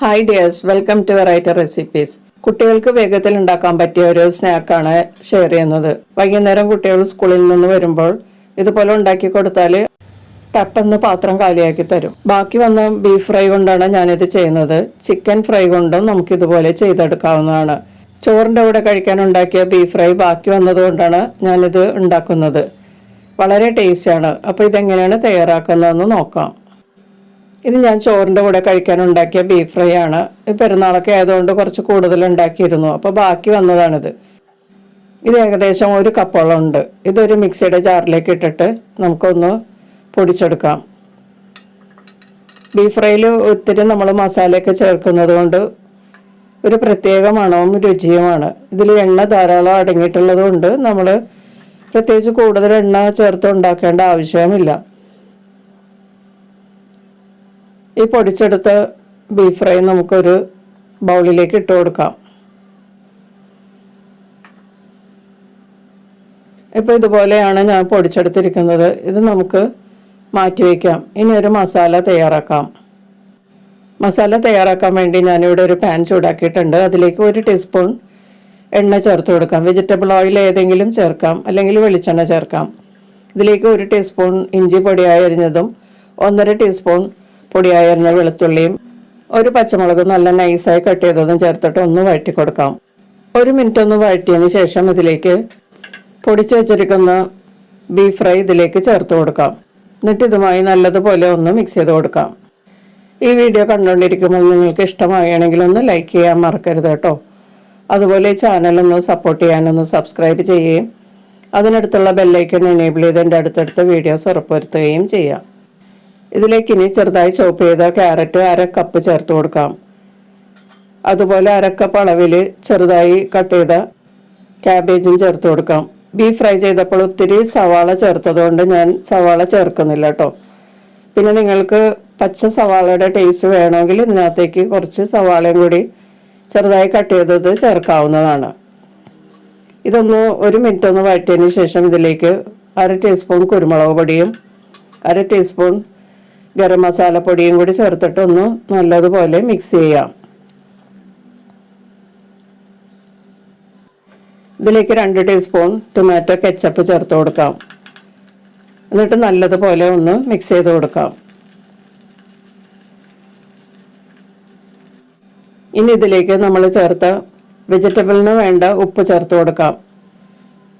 Hi dears welcome to variety recipes കുട്ടികൾക്ക് വേഗത്തിൽ ഉണ്ടാക്കാൻ പറ്റിയ ഒരു സ്നാക്കാണ് ഷെയർ ചെയ്യുന്നത്. വൈകുന്നേരം കുട്ടികൾ സ്കൂളിൽ നിന്ന് വരുമ്പോൾ ഇതുപോലെ ഉണ്ടാക്കി കൊടുത്താൽ ടപ്പെന്ന് പാത്രം കാലിയാക്കി തരും. ബാക്കി വന്ന ബീഫ് ഫ്രൈ കൊണ്ടാണ് ഞാനിത് ചെയ്യുന്നത്. ചിക്കൻ ഫ്രൈ കൊണ്ടും നമുക്ക് ഇതുപോലെ ചെയ്തെടുക്കാവുന്നതാണ്. ചോറിന്റെ കൂടെ കഴിക്കാൻ ഉണ്ടാക്കിയ ബീഫ് ഫ്രൈ ബാക്കി വന്നതുകൊണ്ടാണ് ഞാനിത് ഉണ്ടാക്കുന്നത്. വളരെ ടേസ്റ്റിയാണ് അപ്പോൾ ഇതെങ്ങനെയാണ് തയ്യാറാക്കുന്നതെന്ന് നോക്കാം. ഇത് ഞാൻ ചോറിന്റെ കൂടെ കഴിക്കാൻ ഉണ്ടാക്കിയ ബീഫ് ഫ്രൈ ആണ്. പെരുന്നാളൊക്കെ ആയതുകൊണ്ട് കുറച്ച് കൂടുതൽ ഉണ്ടാക്കിയിരുന്നു. അപ്പോൾ ബാക്കി വന്നതാണിത്. ഇത് ഏകദേശം ഒരു കപ്പോളം ഉണ്ട് ഇതൊരു മിക്സിയുടെ ജാറിലേക്ക് ഇട്ടിട്ട് നമുക്കൊന്ന് പൊടിച്ചെടുക്കാം. ബീഫ് ഫ്രൈയിൽ ഒത്തിരി നമ്മൾ മസാലയൊക്കെ ചേർക്കുന്നത് കൊണ്ട് ഒരു പ്രത്യേക മണവും രുചിയുമാണ്. ഇതിൽ എണ്ണ ധാരാളം അടങ്ങിയിട്ടുള്ളത് കൊണ്ട് നമ്മൾ പ്രത്യേകിച്ച് കൂടുതൽ എണ്ണ ചേർത്ത് ഉണ്ടാക്കേണ്ട ആവശ്യവുമില്ല. ഈ പൊടിച്ചെടുത്ത ബീഫ് ഫ്രൈ നമുക്കൊരു ബൗളിലേക്ക് ഇട്ട് കൊടുക്കാം. ഇപ്പോൾ ഇതുപോലെയാണ് ഞാൻ പൊടിച്ചെടുത്തിരിക്കുന്നത്. ഇത് നമുക്ക് മാറ്റി വയ്ക്കാം ഇനി ഒരു മസാല തയ്യാറാക്കാം. മസാല തയ്യാറാക്കാൻ വേണ്ടി ഞാനിവിടെ ഒരു പാൻ ചൂടാക്കിയിട്ടുണ്ട്. അതിലേക്ക് ഒരു ടീസ്പൂൺ എണ്ണ ചേർത്ത് കൊടുക്കാം. വെജിറ്റബിൾ ഓയിൽ ഏതെങ്കിലും ചേർക്കാം. അല്ലെങ്കിൽ വെളിച്ചെണ്ണ ചേർക്കാം. ഇതിലേക്ക് ഒരു ടീസ്പൂൺ ഇഞ്ചി പൊടിയായി അരിഞ്ഞതും ഒന്നര ടീസ്പൂൺ പൊടിയായി അരിഞ്ഞ വെളുത്തുള്ളിയും ഒരു പച്ചമുളക് നല്ല നൈസായി കട്ട് ചെയ്തതും ചേർത്തിട്ട് ഒന്ന് വഴറ്റി കൊടുക്കാം. ഒരു മിനിറ്റ് ഒന്ന് വഴറ്റിയതിന് ശേഷം ഇതിലേക്ക് പൊടിച്ചു വെച്ചിരിക്കുന്ന ബീഫ് ഫ്രൈ ഇതിലേക്ക് ചേർത്ത് കൊടുക്കാം. എന്നിട്ട് ഇതുമായി നല്ലതുപോലെ ഒന്ന് മിക്സ് ചെയ്ത് കൊടുക്കാം. ഈ വീഡിയോ കണ്ടുകൊണ്ടിരിക്കുമ്പോൾ നിങ്ങൾക്ക് ഇഷ്ടമാവുകയാണെങ്കിൽ ഒന്ന് ലൈക്ക് ചെയ്യാൻ മറക്കരുത് കേട്ടോ. അതുപോലെ ചാനലൊന്ന് സപ്പോർട്ട് ചെയ്യാനൊന്ന് സബ്സ്ക്രൈബ് ചെയ്യുകയും അതിനടുത്തുള്ള ബെല്ലൈക്കൺ എനേബിൾ ചെയ്ത് എന്റെ അടുത്തടുത്ത വീഡിയോസ് ഉറപ്പുവരുത്തുകയും ചെയ്യാം. ഇതിലേക്ക് ഇനി ചെറുതായി ചോപ്പ് ചെയ്ത ക്യാരറ്റ് അര കപ്പ് ചേർത്ത് കൊടുക്കാം. അതുപോലെ അരക്കപ്പ് കപ്പ് അളവിൽ ചെറുതായി കട്ട് ചെയ്ത ക്യാബേജും ചേർത്ത് കൊടുക്കാം. ബീഫ് ഫ്രൈ ചെയ്തപ്പോൾ ഒത്തിരി സവാള ചേർത്തതുകൊണ്ട് ഞാൻ സവാള ചേർക്കുന്നില്ല കേട്ടോ. പിന്നെ നിങ്ങൾക്ക് പച്ച സവാളയുടെ ടേസ്റ്റ് വേണമെങ്കിൽ ഇതിനകത്തേക്ക് കുറച്ച് സവാളയും കൂടി ചെറുതായി കട്ട് ചെയ്തത് ചേർക്കാവുന്നതാണ്. ഇതൊന്ന് ഒരു മിനിറ്റ് ഒന്ന് വഴറ്റിയതിന് ശേഷം ഇതിലേക്ക് അര ടീസ്പൂൺ കുരുമുളക് പൊടിയും അര ടീസ്പൂൺ ഗരം മസാല പൊടിയും കൂടി ചേർത്തിട്ടൊന്ന് നല്ലതുപോലെ മിക്സ് ചെയ്യാം. ഇതിലേക്ക് രണ്ട് ടീസ്പൂൺ ടൊമാറ്റോ കെച്ചപ്പ് ചേർത്ത് കൊടുക്കാം. എന്നിട്ട് നല്ലതുപോലെ ഒന്ന് മിക്സ് ചെയ്ത് കൊടുക്കാം. ഇനി ഇതിലേക്ക് നമ്മൾ ചേർത്ത വെജിറ്റബിളിന് വേണ്ട ഉപ്പ് ചേർത്ത് കൊടുക്കാം.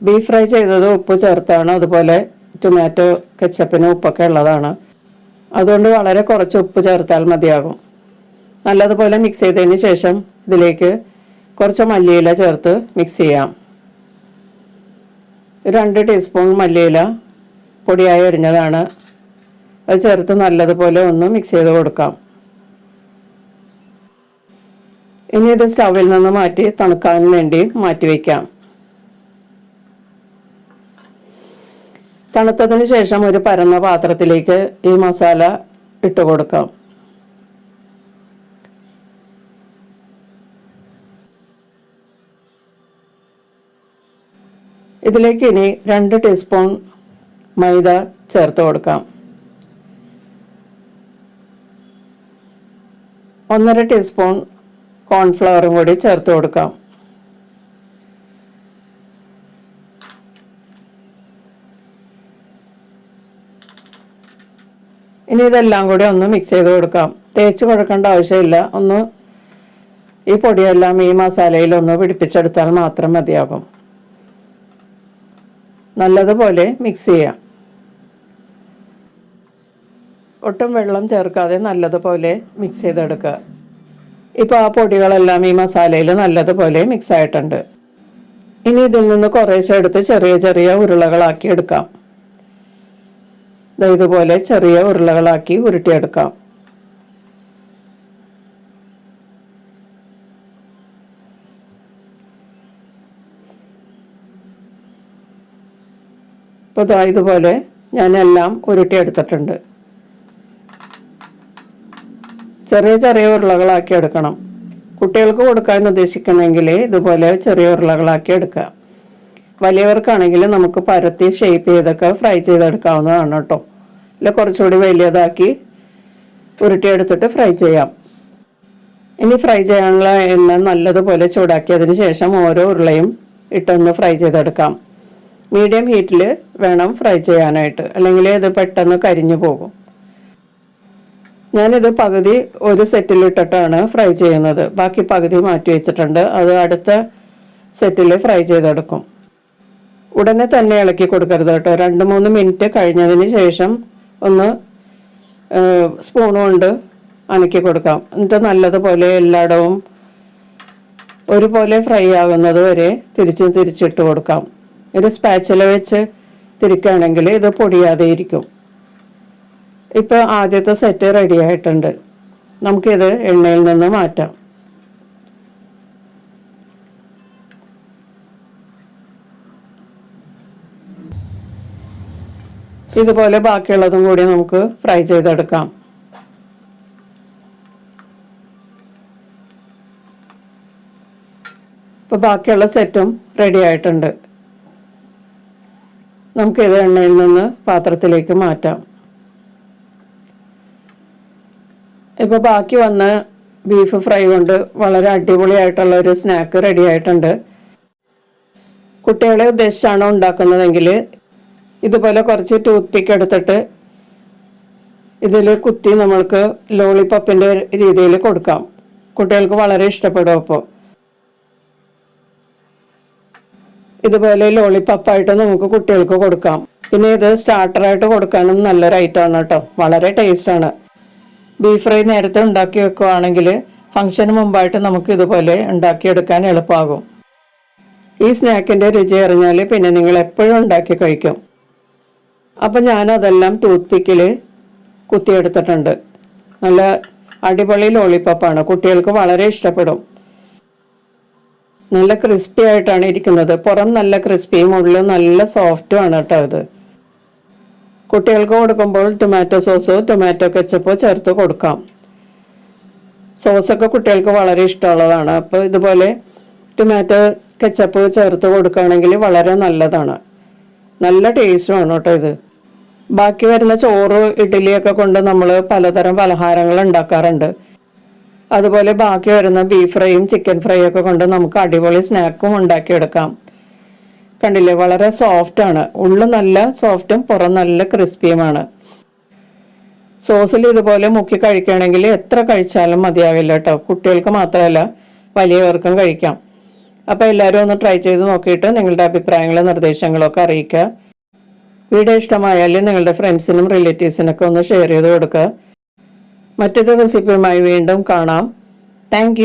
ബീഫ് ഫ്രൈ ചെയ്തത് ഉപ്പ് ചേർത്താണ്. അതുപോലെ ടൊമാറ്റോ കെച്ചപ്പിന് ഉപ്പൊക്കെ ഉള്ളതാണ്. അതുകൊണ്ട് വളരെ കുറച്ച് ഉപ്പ് ചേർത്താൽ മതിയാകും. നല്ലതുപോലെ മിക്സ് ചെയ്തതിന് ശേഷം ഇതിലേക്ക് കുറച്ച് മല്ലിയില ചേർത്ത് മിക്സ് ചെയ്യാം. രണ്ട് ടീസ്പൂൺ മല്ലിയില പൊടിയായി അരിഞ്ഞതാണ്. അത് ചേർത്ത് നല്ലതുപോലെ ഒന്ന് മിക്സ് ചെയ്ത് കൊടുക്കാം. ഇനി ഇത് സ്റ്റവിൽ നിന്ന് മാറ്റി തണുക്കാൻ വേണ്ടി മാറ്റി വയ്ക്കാം തണുത്തതിന് ശേഷം ഒരു പരന്ന പാത്രത്തിലേക്ക് ഈ മസാല ഇട്ട് കൊടുക്കാം. ഇതിലേക്ക് ഇനി രണ്ട് ടീസ്പൂൺ മൈദ ചേർത്ത് കൊടുക്കാം. ഒന്നര ടീസ്പൂൺ കോൺഫ്ലവറും കൂടി ചേർത്ത് കൊടുക്കാം. ഇനി ഇതെല്ലാം കൂടി ഒന്ന് മിക്സ് ചെയ്ത് കൊടുക്കാം. തേച്ച് കുഴക്കേണ്ട ആവശ്യമില്ല. ഒന്ന് ഈ പൊടിയെല്ലാം ഈ മസാലയിൽ ഒന്ന് പിടിപ്പിച്ചെടുത്താൽ മാത്രം മതിയാകും. നല്ലതുപോലെ മിക്സ് ചെയ്യാം. ഒട്ടും വെള്ളം ചേർക്കാതെ നല്ലതുപോലെ മിക്സ് ചെയ്തെടുക്കുക. ഇപ്പോൾ ആ പൊടികളെല്ലാം ഈ മസാലയിൽ നല്ലതുപോലെ മിക്സ് ആയിട്ടുണ്ട്. ഇനി ഇതിൽ നിന്ന് കുറേശ്ശെ എടുത്ത് ചെറിയ ചെറിയ ഉരുളകളാക്കി എടുക്കാം. ഇതുപോലെ ചെറിയ ഉരുളകളാക്കി ഉരുട്ടിയെടുക്കാം. അപ്പോൾ ദാ ഇതുപോലെ ഞാനെല്ലാം ഉരുട്ടിയെടുത്തിട്ടുണ്ട്. ചെറിയ ചെറിയ ഉരുളകളാക്കി എടുക്കണം. കുട്ടികൾക്ക് കൊടുക്കാൻ ഉദ്ദേശിക്കണമെങ്കിൽ ഇതുപോലെ ചെറിയ ഉരുളകളാക്കി എടുക്കുക വലിയവർക്കാണെങ്കിൽ നമുക്ക് പരത്തി ഷേപ്പ് ചെയ്തൊക്കെ ഫ്രൈ ചെയ്തെടുക്കാവുന്നതാണ് കേട്ടോ. അല്ല കുറച്ചുകൂടി വലിയതാക്കി ഉരുട്ടിയെടുത്തിട്ട് ഫ്രൈ ചെയ്യാം. ഇനി ഫ്രൈ ചെയ്യാനുള്ള എണ്ണ നല്ലതുപോലെ ചൂടാക്കിയതിന് ശേഷം ഓരോ ഉരുളയും ഇട്ടൊന്ന് ഫ്രൈ ചെയ്തെടുക്കാം. മീഡിയം ഹീറ്റിൽ വേണം ഫ്രൈ ചെയ്യാനായിട്ട്. അല്ലെങ്കിൽ ഇത് പെട്ടെന്ന് കരിഞ്ഞു പോകും. ഞാനിത് പകുതി ഒരു സെറ്റിലിട്ടിട്ടാണ് ഫ്രൈ ചെയ്യുന്നത്. ബാക്കി പകുതി മാറ്റി വെച്ചിട്ടുണ്ട്. അത് അടുത്ത സെറ്റിൽ ഫ്രൈ ചെയ്തെടുക്കും. ഉടനെ തന്നെ ഇളക്കി കൊടുക്കരുത് കേട്ടോ. രണ്ട് മൂന്ന് മിനിറ്റ് കഴിഞ്ഞതിന് ശേഷം ഒന്ന് സ്പൂൺ കൊണ്ട് അണക്കി കൊടുക്കാം. എന്നിട്ട് നല്ലതുപോലെ എല്ലായിടവും ഒരുപോലെ ഫ്രൈ ആകുന്നത് വരെ തിരിച്ച് തിരിച്ചിട്ട് കൊടുക്കാം. ഒരു സ്പാച്ചില വെച്ച് തിരിക്കുകയാണെങ്കിൽ ഇത് പൊടിയാതെ ഇരിക്കും. ഇപ്പോൾ ആദ്യത്തെ സെറ്റ് റെഡി ആയിട്ടുണ്ട്. നമുക്കിത് എണ്ണയിൽ നിന്ന് മാറ്റാം. ഇതുപോലെ ബാക്കിയുള്ളതും കൂടി നമുക്ക് ഫ്രൈ ചെയ്തെടുക്കാം. ഇപ്പോൾ ബാക്കിയുള്ള സെറ്റും റെഡി ആയിട്ടുണ്ട്. നമുക്കിത് എണ്ണയിൽ നിന്ന് പാത്രത്തിലേക്ക് മാറ്റാം. ഇപ്പോൾ ബാക്കി വന്ന ബീഫ് ഫ്രൈ കൊണ്ട് വളരെ അടിപൊളിയായിട്ടുള്ള ഒരു സ്നാക്ക് റെഡി ആയിട്ടുണ്ട്. കുട്ടികളെ ഉദ്ദേശിച്ചാണ് ഉണ്ടാക്കുന്നതെങ്കിൽ ഇതുപോലെ കുറച്ച് ടൂത്ത് പിക്ക് എടുത്തിട്ട് ഇതിൽ കുത്തി നമ്മൾക്ക് ലോളിപ്പപ്പിന്റെ രീതിയിൽ കൊടുക്കാം. കുട്ടികൾക്ക് വളരെ ഇഷ്ടപ്പെടും അപ്പോൾ ഇതുപോലെ ലോളിപ്പപ്പായിട്ട് നമുക്ക് കുട്ടികൾക്ക് കൊടുക്കാം. പിന്നെ ഇത് സ്റ്റാർട്ടറായിട്ട് കൊടുക്കാനും നല്ലൊരു ഐറ്റം ആണ് കേട്ടോ. വളരെ ടേസ്റ്റാണ് ബീഫ് ഫ്രൈ നേരത്തെ ഉണ്ടാക്കി വെക്കുവാണെങ്കിൽ ഫംഗ്ഷന് മുമ്പായിട്ട് നമുക്ക് ഇതുപോലെ ഉണ്ടാക്കിയെടുക്കാൻ എളുപ്പമാകും ഈ സ്നാക്കിന്റെ രുചി അറിഞ്ഞാൽ പിന്നെ നിങ്ങൾ എപ്പോഴും ഉണ്ടാക്കി കഴിക്കും. അപ്പം ഞാനതെല്ലാം ടൂത്ത് പിക്കിൽ കുത്തിയെടുത്തിട്ടുണ്ട്. നല്ല അടിപൊളി ലോളിപ്പപ്പാണ് കുട്ടികൾക്ക് വളരെ ഇഷ്ടപ്പെടും. നല്ല ക്രിസ്പി ആയിട്ടാണ് ഇരിക്കുന്നത്. പുറം നല്ല ക്രിസ്പിയും ഉള്ളിൽ നല്ല സോഫ്റ്റും ആണ് കേട്ടോ ഇത്. കുട്ടികൾക്ക് കൊടുക്കുമ്പോൾ ടൊമാറ്റോ സോസോ ടൊമാറ്റോ കെച്ചപ്പോ ചേർത്ത് കൊടുക്കാം. സോസൊക്കെ കുട്ടികൾക്ക് വളരെ ഇഷ്ടമുള്ളതാണ്. അപ്പോൾ ഇതുപോലെ ടൊമാറ്റോ കെച്ചപ്പ് ചേർത്ത് കൊടുക്കുകയാണെങ്കിൽ വളരെ നല്ലതാണ്. നല്ല ടേസ്റ്റുമാണ് കേട്ടോ ഇത്. ബാക്കി വരുന്ന ചോറ് ഇഡ്ഡലിയൊക്കെ കൊണ്ട് നമ്മൾ പലതരം പലഹാരങ്ങൾ ഉണ്ടാക്കാറുണ്ട്. അതുപോലെ ബാക്കി വരുന്ന ബീഫ് ഫ്രൈയും ചിക്കൻ ഫ്രൈ ഒക്കെ കൊണ്ട് നമുക്ക് അടിപൊളി സ്നാക്കും ഉണ്ടാക്കിയെടുക്കാം. കണ്ടില്ലേ? വളരെ സോഫ്റ്റ് ആണ്. ഉള്ളു നല്ല സോഫ്റ്റും പുറം നല്ല ക്രിസ്പിയുമാണ് സോസിൽ ഇതുപോലെ മുക്കി കഴിക്കുകയാണെങ്കിൽ എത്ര കഴിച്ചാലും മതിയാവില്ല കേട്ടോ. കുട്ടികൾക്ക് മാത്രമല്ല വലിയവർക്കും കഴിക്കാം. അപ്പോൾ എല്ലാവരും ഒന്ന് ട്രൈ ചെയ്ത് നോക്കിയിട്ട് നിങ്ങളുടെ അഭിപ്രായങ്ങളും നിർദ്ദേശങ്ങളൊക്കെ അറിയിക്കുക. വീഡിയോ ഇഷ്ടമായാൽ നിങ്ങളുടെ ഫ്രണ്ട്സിനും റിലേറ്റീവ്സിനൊക്കെ ഒന്ന് ഷെയർ ചെയ്ത് കൊടുക്കുക. മറ്റൊരു റെസിപ്പിയുമായി വീണ്ടും കാണാം. താങ്ക്